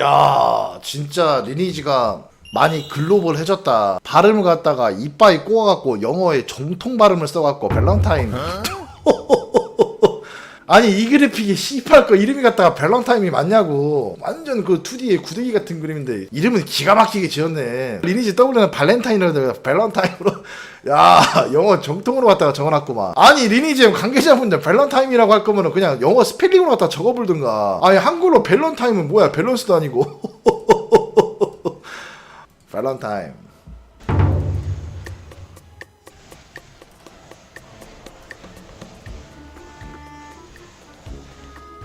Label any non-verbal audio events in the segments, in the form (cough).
야 진짜 리니지가 많이 글로벌해졌다. 발음을 갖다가 이빠이 꼬아갖고 영어에 정통 발음을 써갖고 밸런타인 (laughs) 아니 이 그래픽이 씨발 거 이름이 갖다가 밸런타임이 맞냐고. 완전 그 2D의 구더기 같은 그림인데 이름은 기가 막히게 지었네. 리니지 W는 발렌타인으로 밸런타임으로 (laughs) 야 영어 정통으로 갖다가 적어놨구만. 아니 리니지 관계자분들 밸런타임이라고 할 거면 은 그냥 영어 스펠링으로 갖다 적어불든가. 아니 한글로 밸런타임은 뭐야? 밸런스도 아니고. (laughs) 밸런타임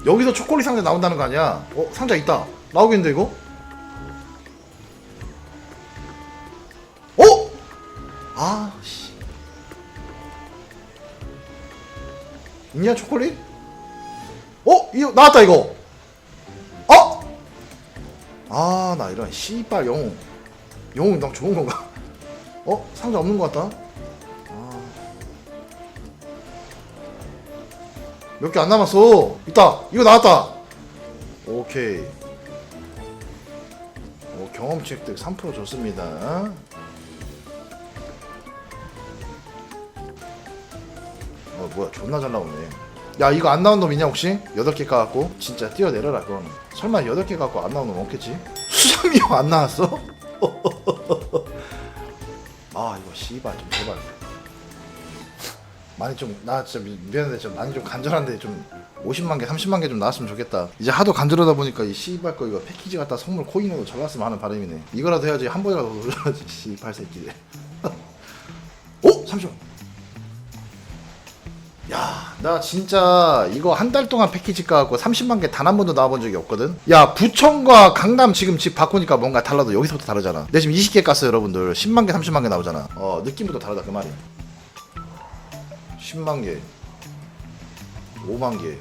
여기서 초콜릿 상자 나온다는 거 아니야? 어 상자 있다 나오겠는데 이거? 어? 아씨 있냐 초콜릿? 어? 이거 나왔다 이거 어? 아나 이런 씨발 영웅 영웅 너 좋은 건가? (laughs) 어? 상자 없는 것 같다 몇 개 안 남았어. 있다. 이거 나왔다. 오케이. 오, 경험치 획득 3% 좋습니다. 어, 뭐야. 존나 잘 나오네. 야, 이거 안 나온 놈 있냐, 혹시? 8개 까갖고? 진짜 뛰어내려라, 그건. 설마 8개 갖고 안 나온 놈 없겠지? (laughs) 수상이 형안 나왔어? (laughs) 아, 이거 씨발, 좀 제발. 많이 좀 나 진짜 미- 미안한데 좀 많이 좀 간절한데 좀 50만 개, 30만 개 좀 나왔으면 좋겠다. 이제 하도 간절하다 보니까 이 씨발 거 이거 패키지 갖다 선물 코인으로 잘났으면 하는 바람이네. 이거라도 해야지 한 번이라도 (laughs) 도전하지 씨발 새끼들. (laughs) 오, 잠시만. 야, 나 진짜 이거 한 달 동안 패키지 까갖고 30만 개 단 한 번도 나와본 적이 없거든. 야, 부천과 강남 지금 집 바꾸니까 뭔가 달라도 여기서부터 다르잖아. 내 지금 20개 깠어 여러분들. 10만 개, 30만 개 나오잖아. 어, 느낌부터 다르다 그 말이야. 10만 개, 5만 개,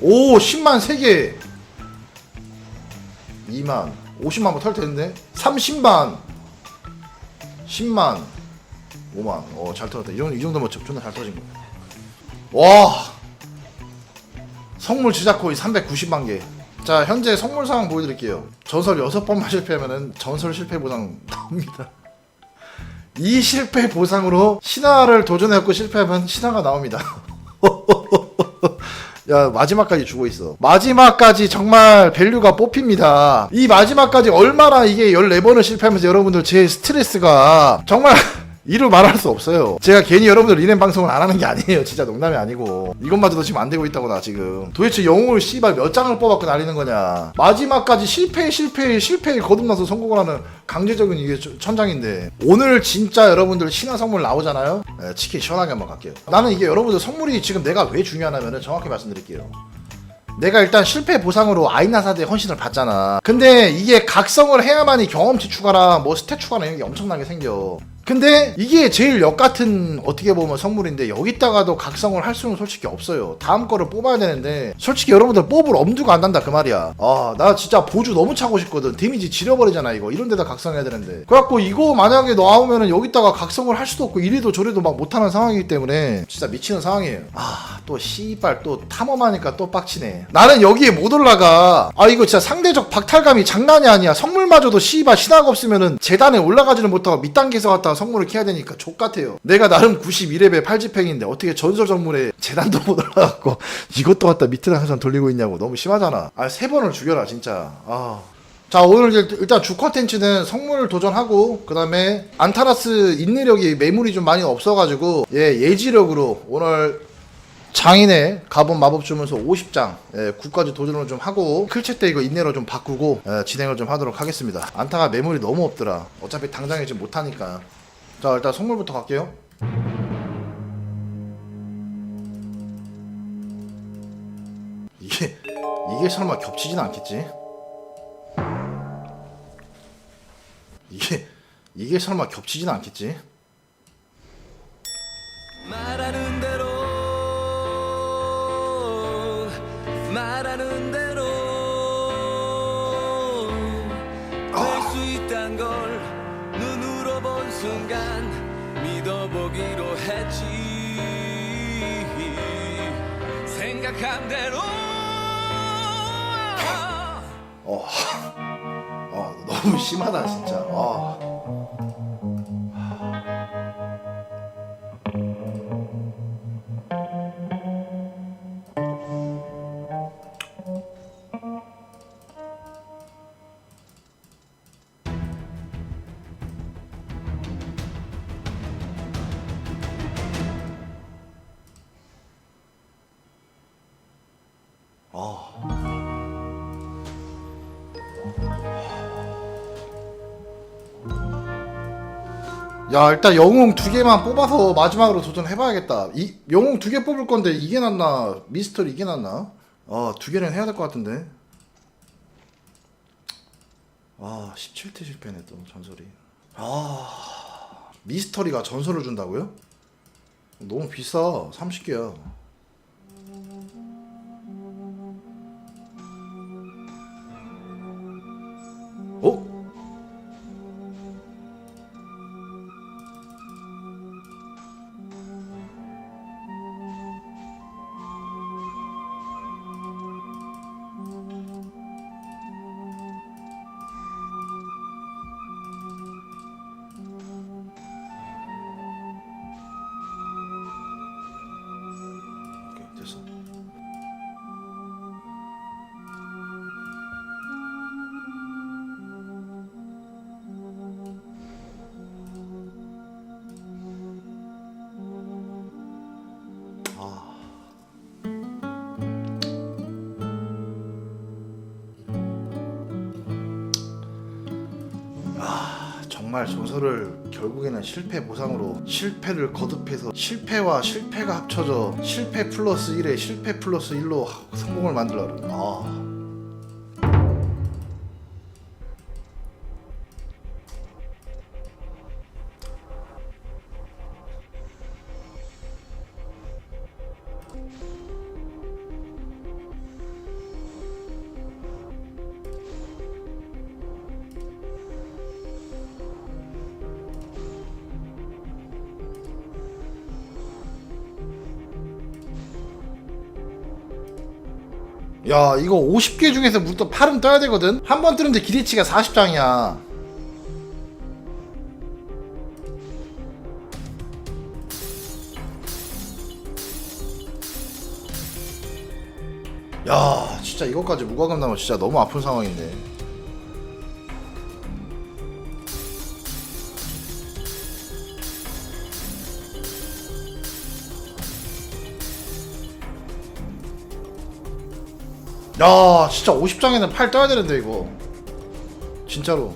오 10만 3개, 2만, 50만 뭐털 텐데, 30만, 10만, 5만, 어 잘 털었다. 이 정도 이 정도면 저- 존나 잘 터진 거. 와, 성물 제작 코인 390만 개. 자 현재 성물 상황 보여드릴게요. 전설 6번만 (laughs) 실패하면은 전설 실패 보상 나옵니다. 이 실패 보상으로 신화를 도전해갖고 실패하면 신화가 나옵니다. (laughs) 야 마지막까지 주고 있어. 마지막까지 정말 밸류가 뽑힙니다. 이 마지막까지 얼마나 이게 14번을 실패하면서 여러분들 제 스트레스가 정말 이루 말할 수 없어요. 제가 괜히 여러분들 리넨 방송을 안 하는 게 아니에요. 진짜 농담이 아니고. 이것마저도 지금 안 되고 있다고 나 지금. 도대체 영웅을 씨발 몇 장을 뽑았고 날리는 거냐. 마지막까지 실패 실패 실패에 거듭나서 성공을 하는 강제적인 이게 저- 천장인데. 오늘 진짜 여러분들 신화 선물 나오잖아요. 네, 치킨 시원하게 한번 갈게요. 나는 이게 여러분들 선물이 지금 내가 왜 중요하냐면은 정확히 말씀드릴게요. 내가 일단 실패 보상으로 아이나사드의 헌신을 받잖아. 근데 이게 각성을 해야만이 경험치 추가랑 뭐 스탯 추가나 이런 게 엄청나게 생겨. 근데 이게 제일 역 같은 어떻게 보면 선물인데 여기다가도 각성을 할 수는 솔직히 없어요. 다음 거를 뽑아야 되는데 솔직히 여러분들 뽑을 엄두가 안 난다 그 말이야. 아 나 진짜 보주 너무 차고 싶거든. 데미지 지려버리잖아 이거. 이런 데다 각성해야 되는데. 그래갖고 이거 만약에 나오면은 여기다가 각성을 할 수도 없고 이리도 저리도 막 못하는 상황이기 때문에 진짜 미치는 상황이에요. 아또 씨발 또 탐험하니까 또 빡치네. 나는 여기에 못 올라가. 아 이거 진짜 상대적 박탈감이 장난이 아니야. 성물마저도 씨발 신화가 없으면은 재단에 올라가지는 못하고 밑단계에서 갔다가 성물을 캐야 되니까 족같아요. 내가 나름 92레벨 8지팽인데 어떻게 전설 정물에 재단도 못 올라갔고 이것도 갖다 밑에 항상 돌리고 있냐고 너무 심하잖아. 아 세 번을 죽여라 진짜. 아. 자 오늘 일단 주 컨텐츠는 성물 도전하고 그 다음에 안타라스 인내력이 매물이 좀 많이 없어가지고 예 예지력으로 오늘 장인의 가본 마법 주문서 50장 예, 9까지 도전을 좀 하고 클체 때 이거 인내로 좀 바꾸고 예, 진행을 좀 하도록 하겠습니다 안타가 매물이 너무 없더라 어차피 당장에 지금 못하니까 자 일단 성물부터 갈게요 이게 이게 설마 겹치진 않겠지? 이게 이게 설마 겹치진 않겠지? 말하는 대로 말하는 대로 순간 믿어보기로 했지 생각한 대로 어, 어 너무 심하다 진짜. 아. 야 일단 영웅 두 개만 뽑아서 마지막으로 도전해봐야겠다. 이 영웅 두 개 뽑을 건데 이게 낫나 미스터리 이게 낫나? 아두 개는 해야 될 것 같은데. 아 17트 실패네 또 전설이. 아 미스터리가 전설을 준다고요? 너무 비싸 30개야. 정말 전설을 결국에는 실패 보상으로 실패를 거듭해서 실패와 실패가 합쳐져 실패 플러스 1에 실패 플러스 1로 성공을 만들어. 아. 야 이거 50개 중에서 무조건 8은 떠야 되거든? 한 번 뜨는데 기대치가 40장이야. 야 진짜 이것까지 무과금 나면 진짜 너무 아픈 상황인데 야 진짜 50장에는 8 떠야 되는데 이거. 진짜로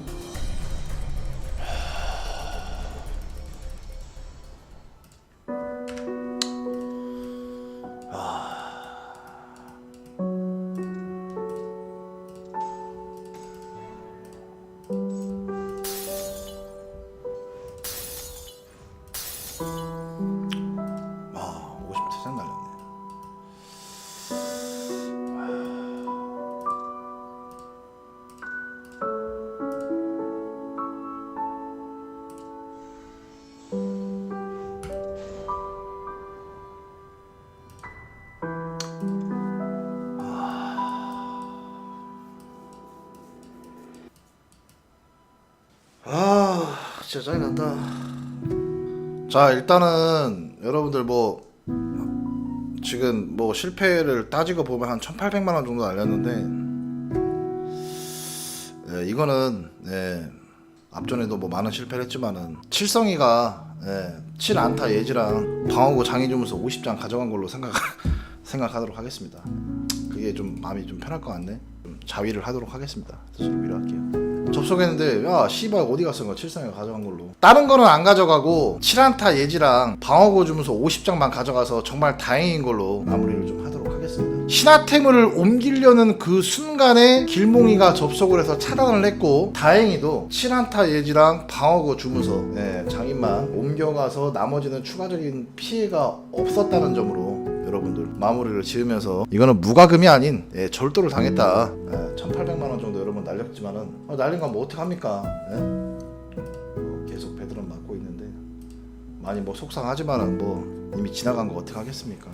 진짜 짜증난다 자 일단은 여러분들 뭐 지금 뭐 실패를 따지고 보면 한 1800만 원 정도 날렸는데 네, 이거는 네, 앞전에도 뭐 많은 실패를 했지만은 칠성이가 네, 7안타 예지랑 방어구 장애 주면서 50장 가져간 걸로 생각 (laughs) 생각하도록 하겠습니다. 그게 좀 마음이 좀 편할 것 같네. 좀 자위를 하도록 하겠습니다. 스스로 위로할게요. 접속했는데 야 씨발 어디 갔어? 이거 칠성이가 가져간 걸로. 다른 거는 안 가져가고 7안타 예지랑 방어구 주면서 50장만 가져가서 정말 다행인 걸로 마무리를 좀 하도록 하겠습니다. 신화템을 옮기려는 그 순간에 길몽이가 접속을 해서 차단을 했고 다행히도 7안타 예지랑 방어구 주면서 예, 장인만 옮겨가서 나머지는 추가적인 피해가 없었다는 점으로 여러분들 마무리를 지으면서 이거는 무과금이 아닌 예, 절도를 당했다. 예, 1,800만 원 정도 여러분 날렸지만은 어, 날린 건 뭐 어떻게 합니까? 예? 뭐 계속 배드럼 맞고 있는데 많이 뭐 속상하지만은 뭐 이미 지나간 거 어떻게 하겠습니까?